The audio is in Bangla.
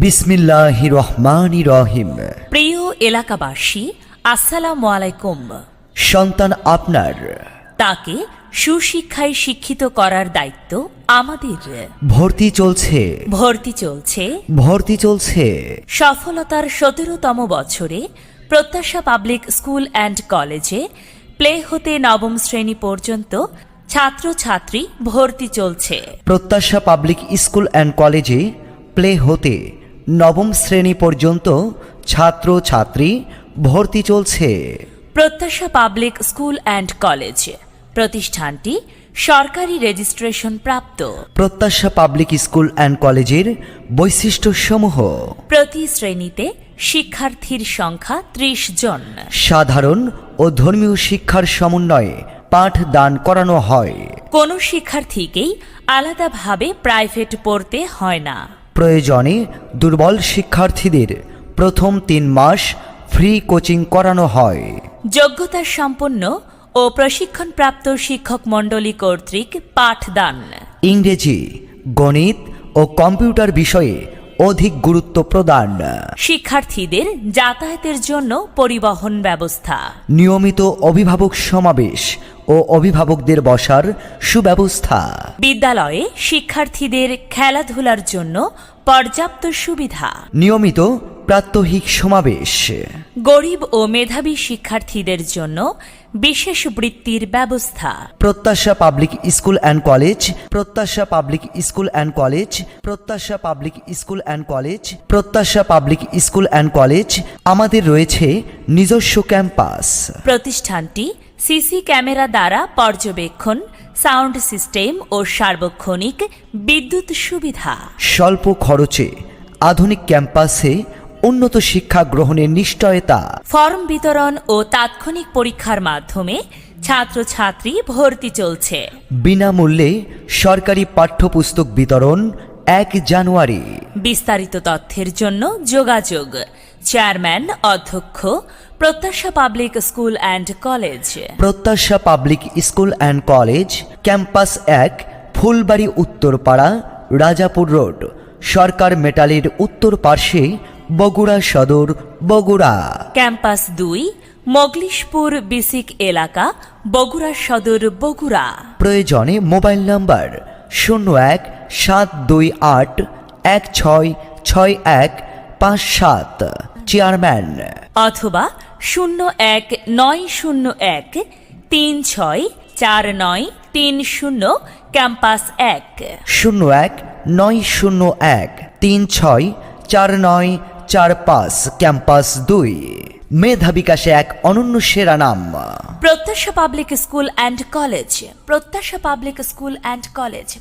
বিসমিল্লাহ রহমান রহিম। প্রিয় এলাকাবাসী আসসালামু আলাইকুম। সন্তান আপনার। তাকে সুশিক্ষায় শিক্ষিত করার দায়িত্ব আমাদের। ভর্তি চলছে। ভর্তি চলছে। ভর্তি চলছে। সফলতার সতেরোতম বছরে প্রত্যাশা পাবলিক স্কুল অ্যান্ড কলেজে প্লে হতে নবম শ্রেণি পর্যন্ত ছাত্রছাত্রী ভর্তি চলছে। প্রত্যাশা পাবলিক স্কুল অ্যান্ড কলেজে প্লে হতে নবম শ্রেণি পর্যন্ত ছাত্র ছাত্রী ভর্তি চলছে। Prottasha public school and college. প্রতিষ্ঠানটি সরকারি রেজিস্ট্রেশন প্রাপ্ত। প্রত্যাশা পাবলিক স্কুল অ্যান্ড কলেজের বৈশিষ্ট্যসমূহ। প্রতি শ্রেণীতে শিক্ষার্থীর সংখ্যা ত্রিশ জন। সাধারণ ও ধর্মীয় শিক্ষার সমন্বয়ে পাঠ দান করানো হয়। কোনো শিক্ষার্থীকেই আলাদাভাবে প্রাইভেট পড়তে হয় না। প্রয়োজনে দুর্বল শিক্ষার্থীদের প্রথম তিন মাস ফ্রি কোচিং করানো হয়। যোগ্যতা সম্পন্ন ও প্রশিক্ষণপ্রাপ্ত শিক্ষক মণ্ডলী কর্তৃক পাঠদান। ইংরেজি গণিত ও কম্পিউটার বিষয়ে অধিক গুরুত্ব প্রদান। শিক্ষার্থীদের যাতায়াতের জন্য পরিবহন ব্যবস্থা। নিয়মিত অভিভাবক সমাবেশ ও অভিভাবকদের বসার সুব্যবস্থা। বিদ্যালয়ে শিক্ষার্থীদের খেলাধুলার জন্য পর্যাপ্ত সুবিধা। নিয়মিত প্রাত্যহিক সমাবেশ। গরিব ও মেধাবী শিক্ষার্থীদের জন্য বিশেষ বৃত্তির ব্যবস্থা। Prottasha public school and college Prottasha public school and college Prottasha public school and college Prottasha public school and college আমাদের রয়েছে নিজস্ব ক্যাম্পাস। প্রতিষ্ঠানটি সিসি ক্যামেরা দ্বারা পর্যবেক্ষণ সাউন্ড সিস্টেম ও সার্বক্ষণিক বিদ্যুৎ সুবিধা। স্বল্প খরচে আধুনিক ক্যাম্পাসে উন্নত শিক্ষা গ্রহণের নিশ্চয়তা। ফর্ম বিতরণ ও তাৎক্ষণিক পরীক্ষার মাধ্যমে ছাত্রছাত্রী ভর্তি চলছে। বিনামূল্যে সরকারি পাঠ্যপুস্তক বিতরণ এক জানুয়ারি। বিস্তারিত তথ্যের জন্য যোগাযোগ। চেয়ারম্যান অধ্যক্ষ Prottasha public school and college. Prottasha public school and college campus এক ফুলবাড়ি উত্তরপাড়া রাজাপুর রোড। সরকার মেটালের উত্তর পার্শ্বে বগুড়া সদর বগুড়া। ক্যাম্পাস দুই মগলিশপুর বিসিক এলাকা বগুড়া সদর বগুড়া। প্রয়োজনে মোবাইল নাম্বার শূন্য এক সাত দুই আট এক ছয় ছয় এক পাঁচ সাত। চেয়ারম্যান। অথবা শূন্য এক নয় শূন্য এক তিন ছয় চার নয় তিন শূন্য ক্যাম্পাস এক। শূন্য এক নয় শূন্য এক তিন ছয় চার নয় চার পাঁচ ক্যাম্পাস দুই। মেধা বিকাশে এক অনন্য সেরা নাম। Prottasha public school and college. Prottasha public school and college.